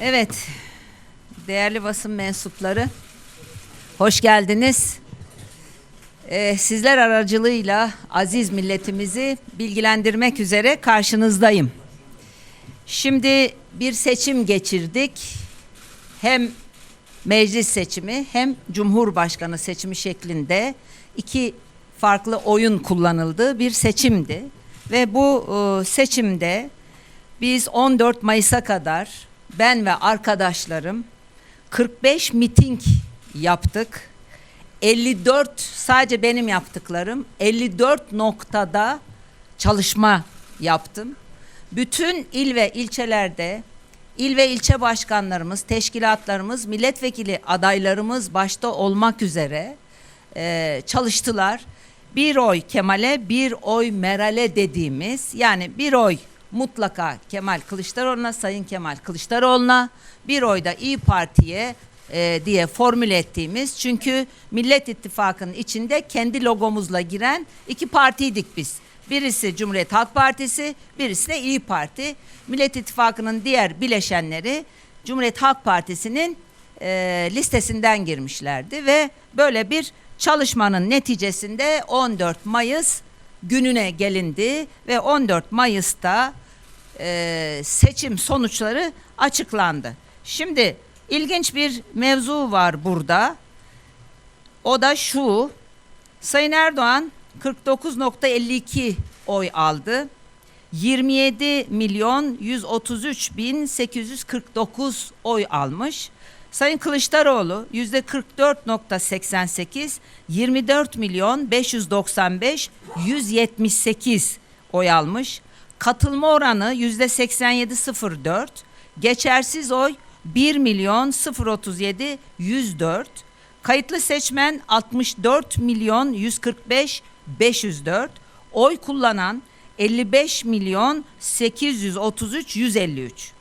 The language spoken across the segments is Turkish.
Evet, değerli basın mensupları, hoş geldiniz. Ee, sizler aracılığıyla aziz milletimizi bilgilendirmek üzere karşınızdayım. Şimdi bir seçim geçirdik. Hem meclis seçimi hem cumhurbaşkanı seçimi şeklinde iki farklı oyun kullanıldığı bir seçimdi. Ve bu e, seçimde biz 14 Mayıs'a kadar ben ve arkadaşlarım 45 miting yaptık. 54 sadece benim yaptıklarım 54 noktada çalışma yaptım. Bütün il ve ilçelerde il ve ilçe başkanlarımız, teşkilatlarımız, milletvekili adaylarımız başta olmak üzere e, çalıştılar. Bir oy Kemal'e, bir oy Meral'e dediğimiz yani bir oy mutlaka Kemal Kılıçdaroğlu'na, Sayın Kemal Kılıçdaroğlu'na, bir oy da İyi Parti'ye e, diye formüle ettiğimiz çünkü Millet İttifakı'nın içinde kendi logomuzla giren iki partiydik biz. Birisi Cumhuriyet Halk Partisi, birisi de İyi Parti. Millet İttifakı'nın diğer bileşenleri Cumhuriyet Halk Partisi'nin e, listesinden girmişlerdi ve böyle bir çalışmanın neticesinde 14 Mayıs gününe gelindi ve 14 Mayıs'ta e, seçim sonuçları açıklandı. Şimdi ilginç bir mevzu var burada. O da şu. Sayın Erdoğan 49.52 oy aldı. 27 milyon 133 bin 849 oy almış. Sayın Kılıçdaroğlu yüzde 44.88 24 milyon 595 178 oy almış. Katılma oranı yüzde 87.04. Geçersiz oy 1 milyon 037 104. Kayıtlı seçmen 64 milyon 145 504. Oy kullanan 55 milyon 833 153.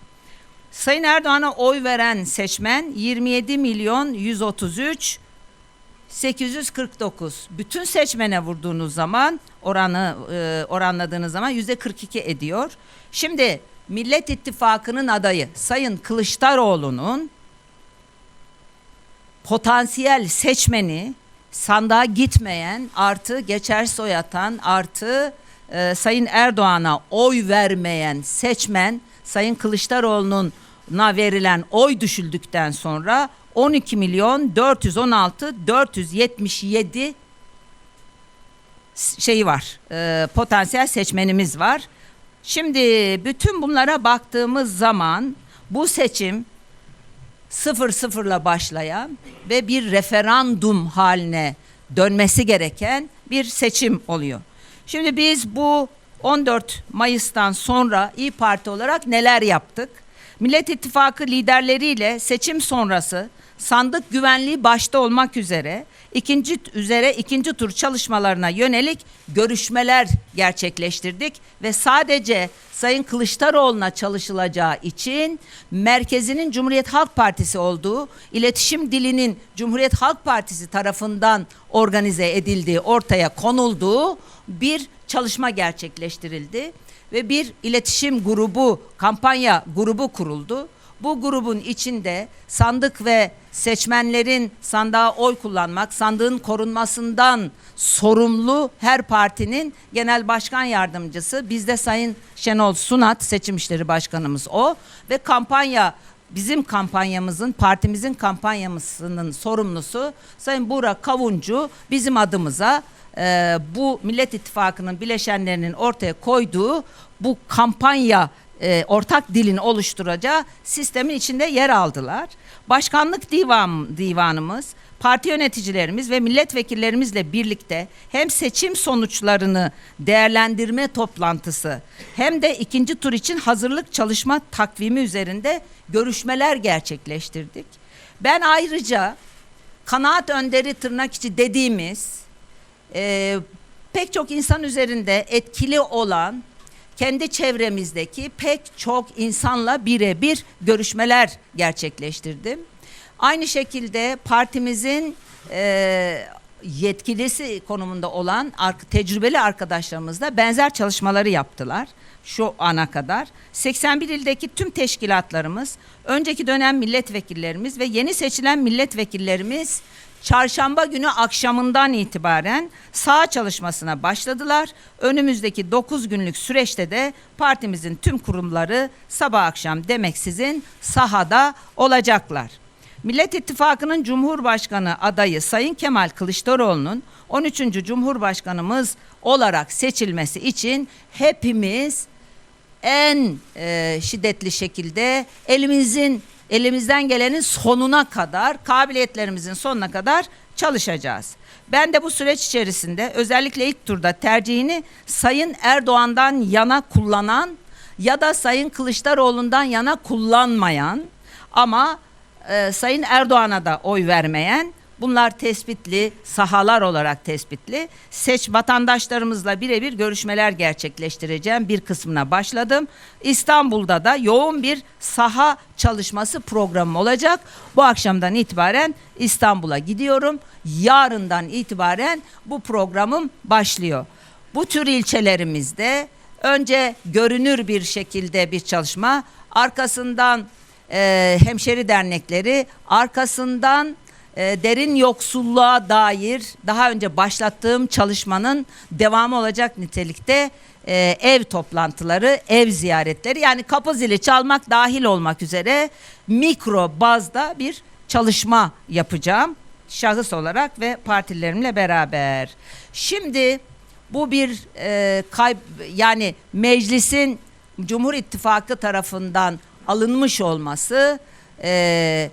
Sayın Erdoğan'a oy veren seçmen 27 milyon 133 849. Bütün seçmene vurduğunuz zaman oranı e, oranladığınız zaman yüzde 42 ediyor. Şimdi Millet İttifakı'nın adayı Sayın Kılıçdaroğlu'nun potansiyel seçmeni sandığa gitmeyen artı geçersiz oy atan artı e, Sayın Erdoğan'a oy vermeyen seçmen Sayın Kılıçdaroğlu'nun na verilen oy düşüldükten sonra 12 milyon 416 477 şeyi var. e, potansiyel seçmenimiz var. Şimdi bütün bunlara baktığımız zaman bu seçim sıfır sıfırla başlayan ve bir referandum haline dönmesi gereken bir seçim oluyor. Şimdi biz bu 14 Mayıs'tan sonra İyi Parti olarak neler yaptık? Millet İttifakı liderleriyle seçim sonrası sandık güvenliği başta olmak üzere ikinci üzere ikinci tur çalışmalarına yönelik görüşmeler gerçekleştirdik ve sadece Sayın Kılıçdaroğlu'na çalışılacağı için merkezinin Cumhuriyet Halk Partisi olduğu, iletişim dilinin Cumhuriyet Halk Partisi tarafından organize edildiği, ortaya konulduğu bir çalışma gerçekleştirildi ve bir iletişim grubu, kampanya grubu kuruldu. Bu grubun içinde sandık ve seçmenlerin sandığa oy kullanmak, sandığın korunmasından sorumlu her partinin genel başkan yardımcısı. Bizde Sayın Şenol Sunat seçim işleri başkanımız o ve kampanya bizim kampanyamızın, partimizin kampanyamızın sorumlusu Sayın Burak Kavuncu bizim adımıza e, bu Millet İttifakı'nın bileşenlerinin ortaya koyduğu bu kampanya e, ortak dilin oluşturacağı sistemin içinde yer aldılar. Başkanlık divan, divanımız, parti yöneticilerimiz ve milletvekillerimizle birlikte hem seçim sonuçlarını değerlendirme toplantısı hem de ikinci tur için hazırlık çalışma takvimi üzerinde görüşmeler gerçekleştirdik. Ben ayrıca kanaat önderi tırnak içi dediğimiz e, pek çok insan üzerinde etkili olan kendi çevremizdeki pek çok insanla birebir görüşmeler gerçekleştirdim. Aynı şekilde partimizin e, yetkilisi konumunda olan tecrübeli arkadaşlarımız da benzer çalışmaları yaptılar. şu ana kadar 81 ildeki tüm teşkilatlarımız, önceki dönem milletvekillerimiz ve yeni seçilen milletvekillerimiz çarşamba günü akşamından itibaren saha çalışmasına başladılar. Önümüzdeki 9 günlük süreçte de partimizin tüm kurumları sabah akşam demeksizin sahada olacaklar. Millet İttifakı'nın Cumhurbaşkanı adayı Sayın Kemal Kılıçdaroğlu'nun 13. Cumhurbaşkanımız olarak seçilmesi için hepimiz en e, şiddetli şekilde elimizin elimizden gelenin sonuna kadar kabiliyetlerimizin sonuna kadar çalışacağız. Ben de bu süreç içerisinde özellikle ilk turda tercihini Sayın Erdoğan'dan yana kullanan ya da Sayın Kılıçdaroğlu'ndan yana kullanmayan ama e, Sayın Erdoğan'a da oy vermeyen bunlar tespitli sahalar olarak tespitli seç vatandaşlarımızla birebir görüşmeler gerçekleştireceğim bir kısmına başladım. İstanbul'da da yoğun bir saha çalışması programı olacak. Bu akşamdan itibaren İstanbul'a gidiyorum. Yarından itibaren bu programım başlıyor. Bu tür ilçelerimizde önce görünür bir şekilde bir çalışma, arkasından e, hemşeri dernekleri, arkasından e, derin yoksulluğa dair daha önce başlattığım çalışmanın devamı olacak nitelikte e, ev toplantıları, ev ziyaretleri yani kapı zili çalmak dahil olmak üzere mikro bazda bir çalışma yapacağım şahıs olarak ve partilerimle beraber. Şimdi bu bir e, kayb yani meclisin Cumhur İttifakı tarafından alınmış olması e,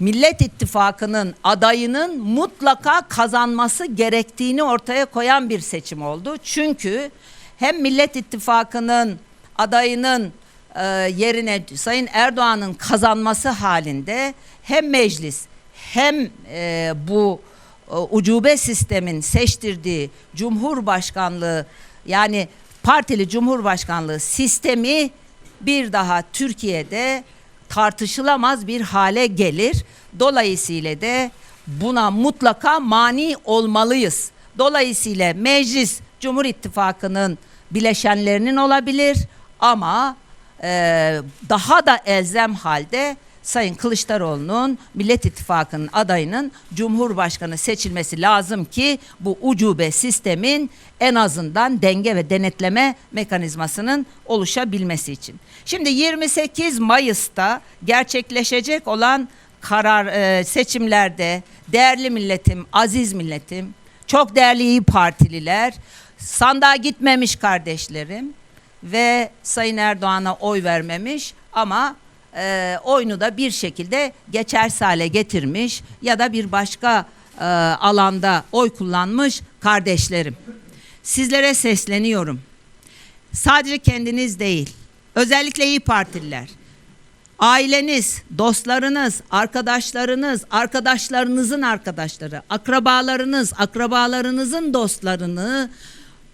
Millet İttifakı'nın adayının mutlaka kazanması gerektiğini ortaya koyan bir seçim oldu. Çünkü hem Millet İttifakı'nın adayının e, yerine Sayın Erdoğan'ın kazanması halinde hem meclis hem e, bu e, ucube sistemin seçtirdiği Cumhurbaşkanlığı yani partili Cumhurbaşkanlığı sistemi bir daha Türkiye'de tartışılamaz bir hale gelir. Dolayısıyla de buna mutlaka mani olmalıyız. Dolayısıyla meclis Cumhur İttifakı'nın bileşenlerinin olabilir ama e, daha da elzem halde Sayın Kılıçdaroğlu'nun Millet İttifakı'nın adayının Cumhurbaşkanı seçilmesi lazım ki bu ucube sistemin en azından denge ve denetleme mekanizmasının oluşabilmesi için. Şimdi 28 Mayıs'ta gerçekleşecek olan karar e, seçimlerde değerli milletim, aziz milletim, çok değerli iyi partililer, sandığa gitmemiş kardeşlerim ve Sayın Erdoğan'a oy vermemiş ama e, oyunu da bir şekilde geçersiz hale getirmiş ya da bir başka e, alanda oy kullanmış kardeşlerim. Sizlere sesleniyorum. Sadece kendiniz değil, özellikle iyi partililer. Aileniz, dostlarınız, arkadaşlarınız, arkadaşlarınızın arkadaşları, akrabalarınız, akrabalarınızın dostlarını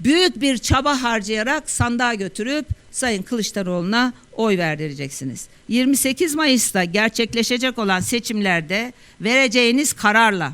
büyük bir çaba harcayarak sandığa götürüp Sayın Kılıçdaroğlu'na oy verdireceksiniz. 28 Mayıs'ta gerçekleşecek olan seçimlerde vereceğiniz kararla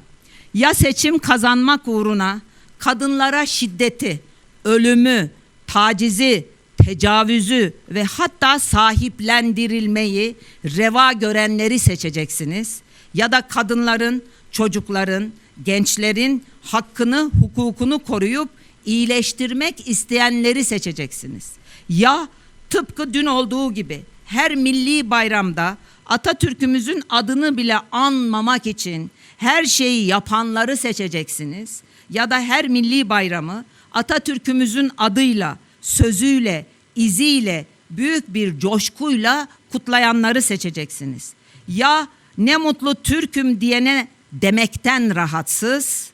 ya seçim kazanmak uğruna kadınlara şiddeti, ölümü, tacizi, tecavüzü ve hatta sahiplendirilmeyi reva görenleri seçeceksiniz ya da kadınların, çocukların, gençlerin hakkını, hukukunu koruyup iyileştirmek isteyenleri seçeceksiniz. Ya tıpkı dün olduğu gibi her milli bayramda Atatürk'ümüzün adını bile anmamak için her şeyi yapanları seçeceksiniz ya da her milli bayramı Atatürk'ümüzün adıyla, sözüyle, iziyle, büyük bir coşkuyla kutlayanları seçeceksiniz. Ya ne mutlu Türk'üm diyene demekten rahatsız,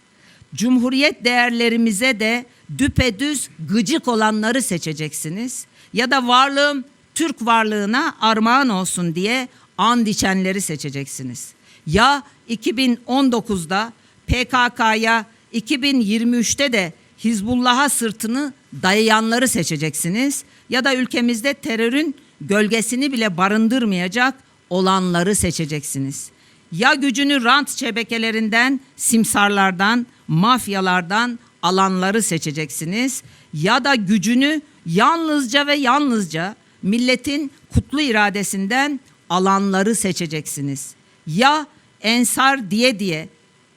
Cumhuriyet değerlerimize de düpedüz gıcık olanları seçeceksiniz. Ya da varlığım Türk varlığına armağan olsun diye and içenleri seçeceksiniz. Ya 2019'da PKK'ya 2023'te de Hizbullah'a sırtını dayayanları seçeceksiniz ya da ülkemizde terörün gölgesini bile barındırmayacak olanları seçeceksiniz. Ya gücünü rant şebekelerinden, simsarlardan, mafyalardan alanları seçeceksiniz ya da gücünü Yalnızca ve yalnızca milletin kutlu iradesinden alanları seçeceksiniz. Ya ensar diye diye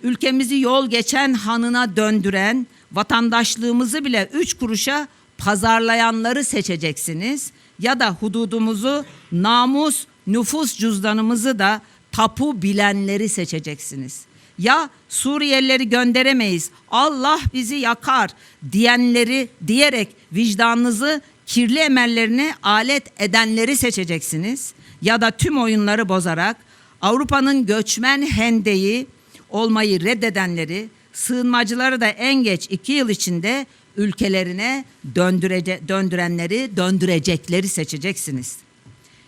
ülkemizi yol geçen hanına döndüren, vatandaşlığımızı bile üç kuruşa pazarlayanları seçeceksiniz. Ya da hududumuzu, namus, nüfus cüzdanımızı da tapu bilenleri seçeceksiniz. Ya Suriyelileri gönderemeyiz, Allah bizi yakar diyenleri diyerek vicdanınızı kirli emellerine alet edenleri seçeceksiniz. Ya da tüm oyunları bozarak Avrupa'nın göçmen hendeyi olmayı reddedenleri, sığınmacıları da en geç iki yıl içinde ülkelerine döndürece, döndürenleri, döndürecekleri seçeceksiniz.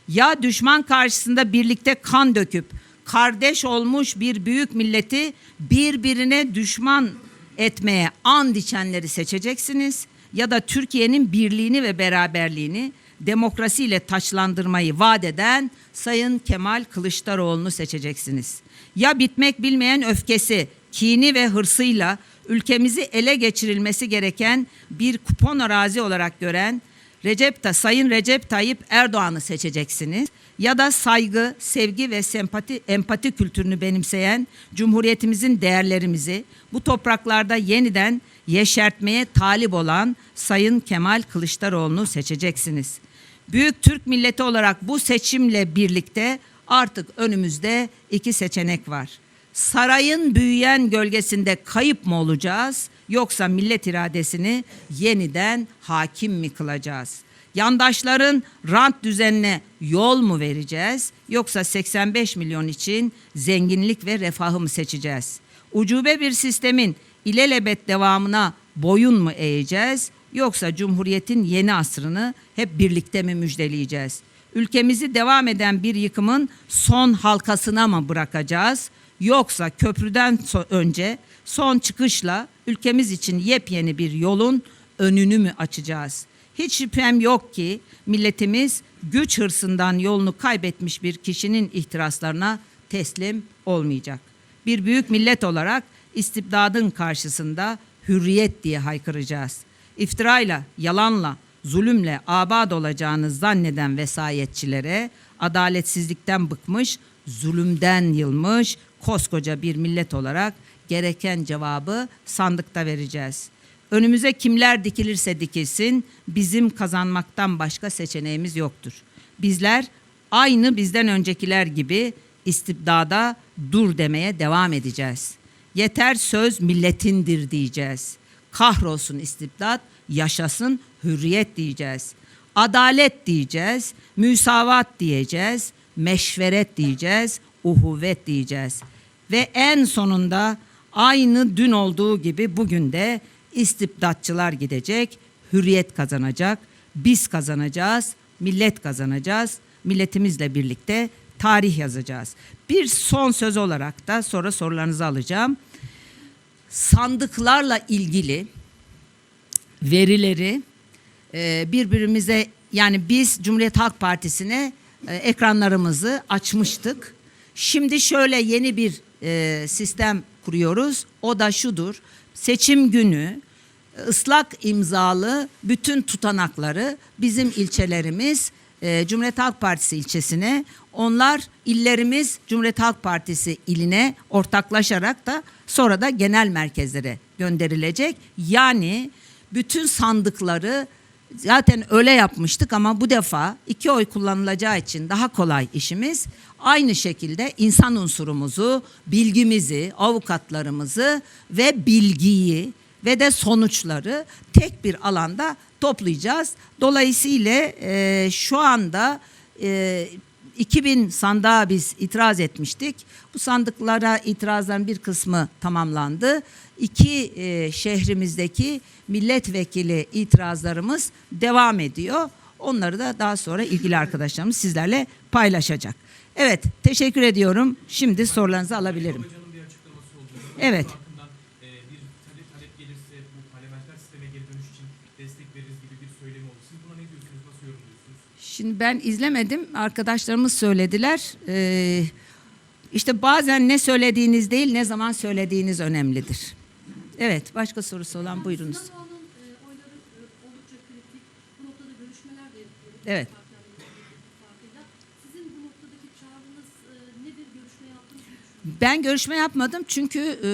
Ya düşman karşısında birlikte kan döküp kardeş olmuş bir büyük milleti birbirine düşman etmeye and içenleri seçeceksiniz ya da Türkiye'nin birliğini ve beraberliğini demokrasiyle taçlandırmayı vaat eden Sayın Kemal Kılıçdaroğlu'nu seçeceksiniz. Ya bitmek bilmeyen öfkesi, kini ve hırsıyla ülkemizi ele geçirilmesi gereken bir kupon arazi olarak gören Recep Ta Sayın Recep Tayyip Erdoğan'ı seçeceksiniz ya da saygı, sevgi ve sempati empati kültürünü benimseyen Cumhuriyetimizin değerlerimizi bu topraklarda yeniden yeşertmeye talip olan Sayın Kemal Kılıçdaroğlu'nu seçeceksiniz. Büyük Türk milleti olarak bu seçimle birlikte artık önümüzde iki seçenek var. Sarayın büyüyen gölgesinde kayıp mı olacağız yoksa millet iradesini yeniden hakim mi kılacağız? Yandaşların rant düzenine yol mu vereceğiz yoksa 85 milyon için zenginlik ve refahı mı seçeceğiz? Ucube bir sistemin ilelebet devamına boyun mu eğeceğiz yoksa Cumhuriyet'in yeni asrını hep birlikte mi müjdeleyeceğiz? Ülkemizi devam eden bir yıkımın son halkasına mı bırakacağız? Yoksa köprüden so- önce son çıkışla ülkemiz için yepyeni bir yolun önünü mü açacağız? Hiç şüphem yok ki milletimiz güç hırsından yolunu kaybetmiş bir kişinin ihtiraslarına teslim olmayacak. Bir büyük millet olarak istibdadın karşısında hürriyet diye haykıracağız. İftirayla, yalanla, zulümle abad olacağını zanneden vesayetçilere adaletsizlikten bıkmış, zulümden yılmış koskoca bir millet olarak gereken cevabı sandıkta vereceğiz. Önümüze kimler dikilirse dikilsin bizim kazanmaktan başka seçeneğimiz yoktur. Bizler aynı bizden öncekiler gibi istibdada dur demeye devam edeceğiz. Yeter söz milletindir diyeceğiz. Kahrolsun istibdat, yaşasın hürriyet diyeceğiz. Adalet diyeceğiz, müsavat diyeceğiz, meşveret diyeceğiz, uhuvvet diyeceğiz. Ve en sonunda aynı dün olduğu gibi bugün de istibdatçılar gidecek, hürriyet kazanacak, biz kazanacağız, millet kazanacağız, milletimizle birlikte tarih yazacağız. Bir son söz olarak da sonra sorularınızı alacağım. Sandıklarla ilgili verileri e, birbirimize yani biz Cumhuriyet Halk Partisi'ne e, ekranlarımızı açmıştık. Şimdi şöyle yeni bir e, sistem kuruyoruz. O da şudur. Seçim günü ıslak imzalı bütün tutanakları bizim ilçelerimiz e, Cumhuriyet Halk Partisi ilçesine, onlar illerimiz Cumhuriyet Halk Partisi iline ortaklaşarak da sonra da genel merkezlere gönderilecek. Yani bütün sandıkları zaten öyle yapmıştık ama bu defa iki oy kullanılacağı için daha kolay işimiz. Aynı şekilde insan unsurumuzu, bilgimizi, avukatlarımızı ve bilgiyi ve de sonuçları tek bir alanda toplayacağız. Dolayısıyla e, şu anda e, 2000 sandığa biz itiraz etmiştik. Bu sandıklara itirazların bir kısmı tamamlandı. İki e, şehrimizdeki milletvekili itirazlarımız devam ediyor. Onları da daha sonra ilgili arkadaşlarımız sizlerle paylaşacak. Evet, teşekkür ediyorum. Şimdi sorularınızı alabilirim. Evet. Hakkından e, bir talep, talep gelirse bu parlamenter sisteme geri dönüş için destek veririz gibi bir söylemi oldu. Siz buna ne diyorsunuz? Nasıl yorumluyorsunuz? Şimdi ben izlemedim. Arkadaşlarımız söylediler. Ee, işte bazen ne söylediğiniz değil, ne zaman söylediğiniz önemlidir. Evet, başka sorusu olan buyurunuz. E, e, Evet. farkıyla. Sizin bu noktadaki çağrınız e? Ben görüşme yapmadım çünkü e,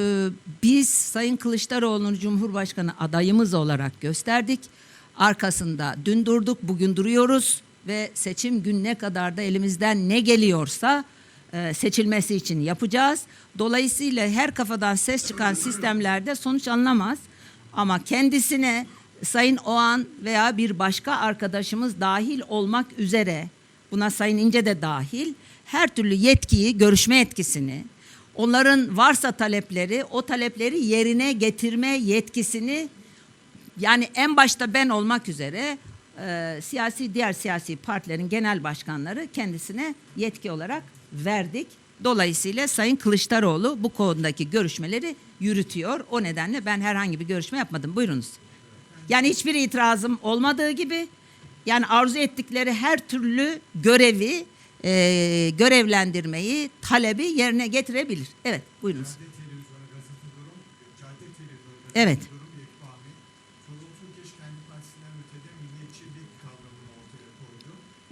biz Sayın Kılıçdaroğlu'nu Cumhurbaşkanı adayımız olarak gösterdik. Arkasında dün durduk, bugün duruyoruz ve seçim gününe kadar da elimizden ne geliyorsa e, seçilmesi için yapacağız. Dolayısıyla her kafadan ses çıkan sistemlerde sonuç alınamaz. Ama kendisine Sayın Oğan veya bir başka arkadaşımız dahil olmak üzere buna Sayın İnce de dahil her türlü yetkiyi, görüşme yetkisini, onların varsa talepleri, o talepleri yerine getirme yetkisini yani en başta ben olmak üzere e, siyasi diğer siyasi partilerin genel başkanları kendisine yetki olarak verdik. Dolayısıyla Sayın Kılıçdaroğlu bu konudaki görüşmeleri yürütüyor. O nedenle ben herhangi bir görüşme yapmadım. Buyurunuz. Yani hiçbir itirazım olmadığı gibi yani arzu ettikleri her türlü görevi, e, görevlendirmeyi, talebi yerine getirebilir. Evet, buyurunuz. Evet.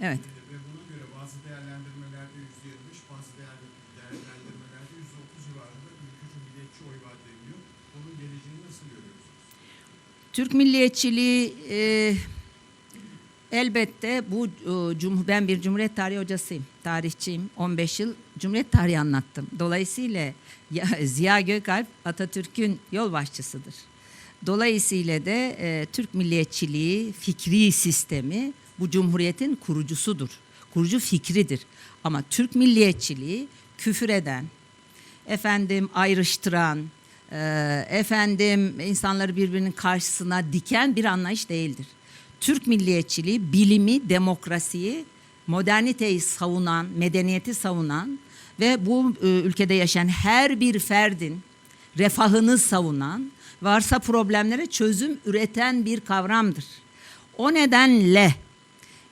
Evet. Ve buna göre bazı değerlendirmelerde yüzde yetmiş, bazı değer- değerlendirmelerde yüzde otuz civarında ülkücü milliyetçi oy var deniyor. Bunun geleceğini nasıl görüyorsunuz? Türk milliyetçiliği e, elbette bu e, cum- ben bir Cumhuriyet tarihi hocasıyım, tarihçiyim. 15 yıl Cumhuriyet tarihi anlattım. Dolayısıyla ya, Ziya Gökalp Atatürk'ün yol başçısıdır. Dolayısıyla da e, Türk milliyetçiliği fikri sistemi bu cumhuriyetin kurucusudur. Kurucu fikridir. Ama Türk milliyetçiliği küfür eden, efendim ayrıştıran, e, efendim insanları birbirinin karşısına diken bir anlayış değildir. Türk milliyetçiliği bilimi, demokrasiyi, moderniteyi savunan, medeniyeti savunan ve bu e, ülkede yaşayan her bir ferdin refahını savunan, varsa problemlere çözüm üreten bir kavramdır. O nedenle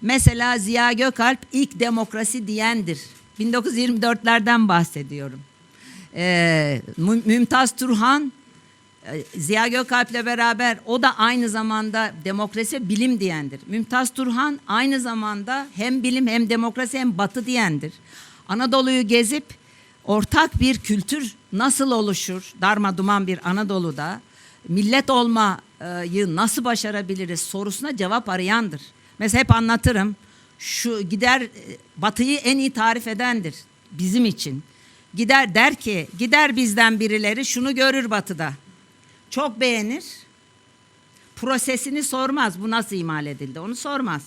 mesela Ziya Gökalp ilk demokrasi diyendir. 1924'lerden bahsediyorum. Ee, Mü- Mümtaz Turhan e, Ziya Gökalp'le beraber o da aynı zamanda demokrasi bilim diyendir. Mümtaz Turhan aynı zamanda hem bilim hem demokrasi hem batı diyendir. Anadolu'yu gezip ortak bir kültür nasıl oluşur darma duman bir Anadolu'da millet olmayı nasıl başarabiliriz sorusuna cevap arayandır. Mesela hep anlatırım şu gider e, batıyı en iyi tarif edendir bizim için. Gider der ki gider bizden birileri şunu görür batıda. Çok beğenir. Prosesini sormaz. Bu nasıl imal edildi? Onu sormaz.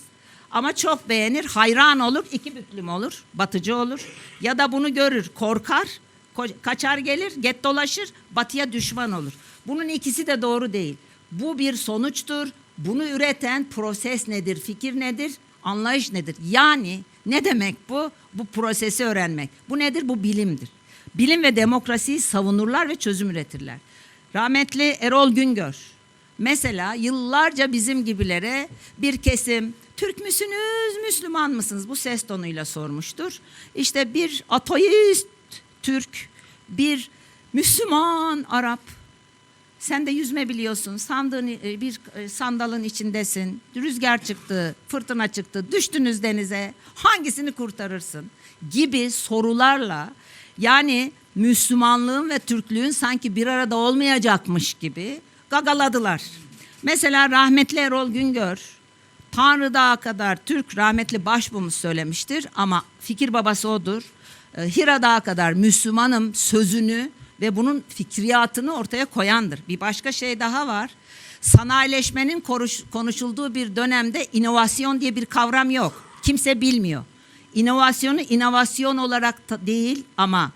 Ama çok beğenir, hayran olur, iki büklüm olur, batıcı olur. Ya da bunu görür, korkar, ko- kaçar gelir, get dolaşır, batıya düşman olur. Bunun ikisi de doğru değil. Bu bir sonuçtur. Bunu üreten proses nedir, fikir nedir, anlayış nedir? Yani ne demek bu? Bu prosesi öğrenmek. Bu nedir? Bu bilimdir. Bilim ve demokrasiyi savunurlar ve çözüm üretirler. Rahmetli Erol Güngör mesela yıllarca bizim gibilere bir kesim Türk müsünüz, Müslüman mısınız? Bu ses tonuyla sormuştur. İşte bir ateist Türk, bir Müslüman Arap. Sen de yüzme biliyorsun. Sandığın e, bir e, sandalın içindesin. Rüzgar çıktı, fırtına çıktı. Düştünüz denize. Hangisini kurtarırsın? Gibi sorularla yani Müslümanlığın ve Türklüğün sanki bir arada olmayacakmış gibi gagaladılar. Mesela rahmetli Erol Güngör Tanrı Dağı kadar Türk rahmetli başbuğumuz söylemiştir ama fikir babası odur. Ee, Hira Dağı kadar Müslümanım sözünü ve bunun fikriyatını ortaya koyandır. Bir başka şey daha var. Sanayileşmenin konuş- konuşulduğu bir dönemde inovasyon diye bir kavram yok. Kimse bilmiyor. İnovasyonu inovasyon olarak değil ama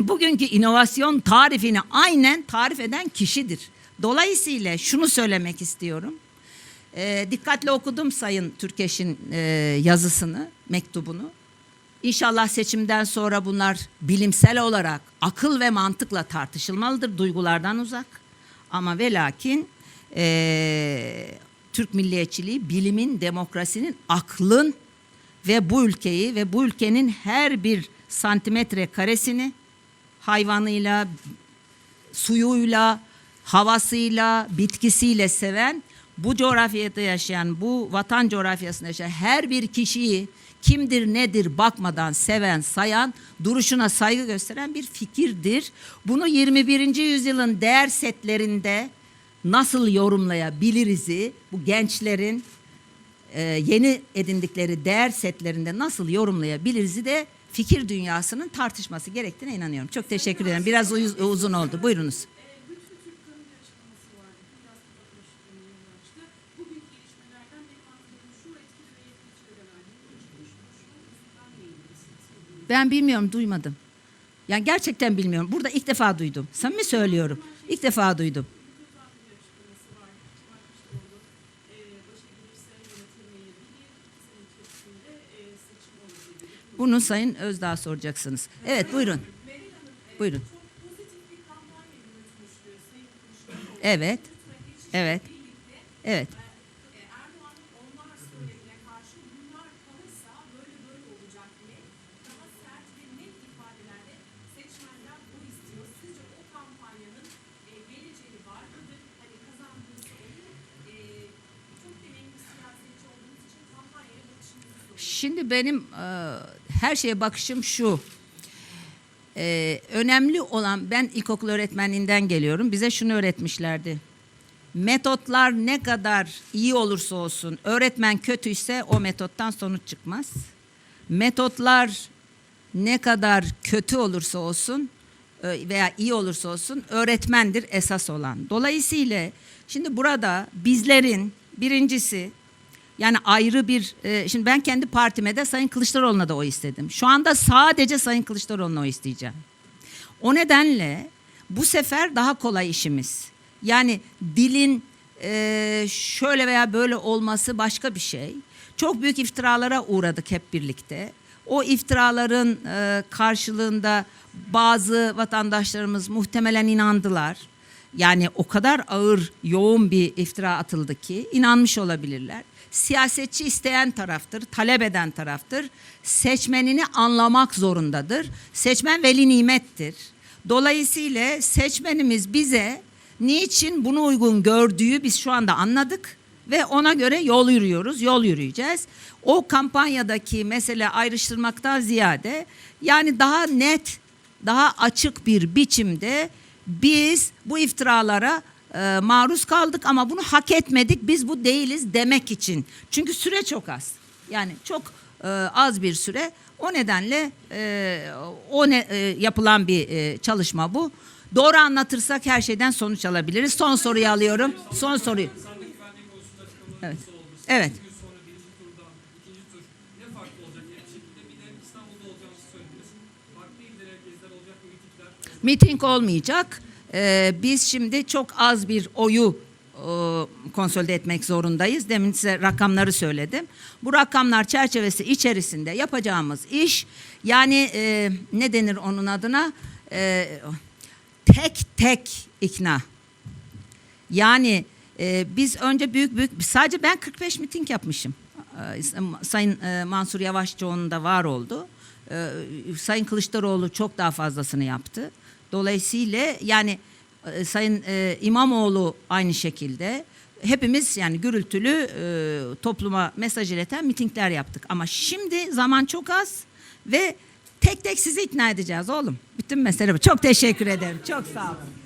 bugünkü inovasyon tarifini aynen tarif eden kişidir. Dolayısıyla şunu söylemek istiyorum. E, dikkatle okudum Sayın Türkeş'in e, yazısını, mektubunu. İnşallah seçimden sonra bunlar bilimsel olarak akıl ve mantıkla tartışılmalıdır, duygulardan uzak. Ama ve lakin e, Türk milliyetçiliği bilimin, demokrasinin, aklın ve bu ülkeyi ve bu ülkenin her bir santimetre karesini hayvanıyla, suyuyla, havasıyla, bitkisiyle seven bu coğrafyada yaşayan, bu vatan coğrafyasında yaşayan her bir kişiyi kimdir nedir bakmadan seven, sayan, duruşuna saygı gösteren bir fikirdir. Bunu 21. yüzyılın değer setlerinde nasıl yorumlayabiliriz'i bu gençlerin e, yeni edindikleri değer setlerinde nasıl yorumlayabiliriz'i de fikir dünyasının tartışması gerektiğine inanıyorum. Çok teşekkür ederim. Biraz uz- uzun oldu. Buyurunuz. Ben bilmiyorum, duymadım. Yani gerçekten bilmiyorum. Burada ilk defa duydum. Samimi söylüyorum. İlk defa duydum. Bunu Sayın Özdağ soracaksınız. Evet, buyurun. Buyurun. Evet. Evet. Evet. E, Erdoğan'ın onlar söylediğine karşı bunlar kalırsa böyle böyle olacak diye daha sert ve net ifadelerle seçmenler bu istiyor. Sizce o kampanyanın e, geleceği var mıdır? Hani kazandığınız oyun e, çok deneyimli siyasetçi olduğunuz için kampanyaya bakışınızı soruyorum. Şimdi benim e, her şeye bakışım şu. E, önemli olan ben ilkokul öğretmenliğinden geliyorum. Bize şunu öğretmişlerdi. Metotlar ne kadar iyi olursa olsun, öğretmen kötüyse o metottan sonuç çıkmaz. Metotlar ne kadar kötü olursa olsun e, veya iyi olursa olsun öğretmendir esas olan. Dolayısıyla şimdi burada bizlerin birincisi yani ayrı bir, e, şimdi ben kendi partime de Sayın Kılıçdaroğlu'na da oy istedim. Şu anda sadece Sayın Kılıçdaroğlu'na oy isteyeceğim. O nedenle bu sefer daha kolay işimiz. Yani dilin e, şöyle veya böyle olması başka bir şey. Çok büyük iftiralara uğradık hep birlikte. O iftiraların e, karşılığında bazı vatandaşlarımız muhtemelen inandılar. Yani o kadar ağır, yoğun bir iftira atıldı ki inanmış olabilirler. Siyasetçi isteyen taraftır, talep eden taraftır. Seçmenini anlamak zorundadır. Seçmen veli nimettir. Dolayısıyla seçmenimiz bize niçin bunu uygun gördüğü biz şu anda anladık ve ona göre yol yürüyoruz, yol yürüyeceğiz. O kampanyadaki mesele ayrıştırmaktan ziyade yani daha net, daha açık bir biçimde biz bu iftiralara e, maruz kaldık ama bunu hak etmedik. Biz bu değiliz demek için. Çünkü süre çok az. Yani çok e, az bir süre. O nedenle e, o ne, e, yapılan bir çalışma bu. Doğru anlatırsak her şeyden sonuç alabiliriz. Son soruyu alıyorum. Son soruyu. Evet. Evet. Miting olmayacak. Ee, biz şimdi çok az bir oyu e, konsolide etmek zorundayız. Demin size rakamları söyledim. Bu rakamlar çerçevesi içerisinde yapacağımız iş yani e, ne denir onun adına? E, tek tek ikna. Yani e, biz önce büyük büyük sadece ben 45 miting yapmışım. E, Sayın e, Mansur Yavaşçıoğlu'nun da var oldu. E, Sayın Kılıçdaroğlu çok daha fazlasını yaptı. Dolayısıyla yani e, Sayın e, İmamoğlu aynı şekilde hepimiz yani gürültülü e, topluma mesaj ileten mitingler yaptık. Ama şimdi zaman çok az ve tek tek sizi ikna edeceğiz oğlum. Bütün mesele bu. Çok teşekkür ederim. Çok sağ olun.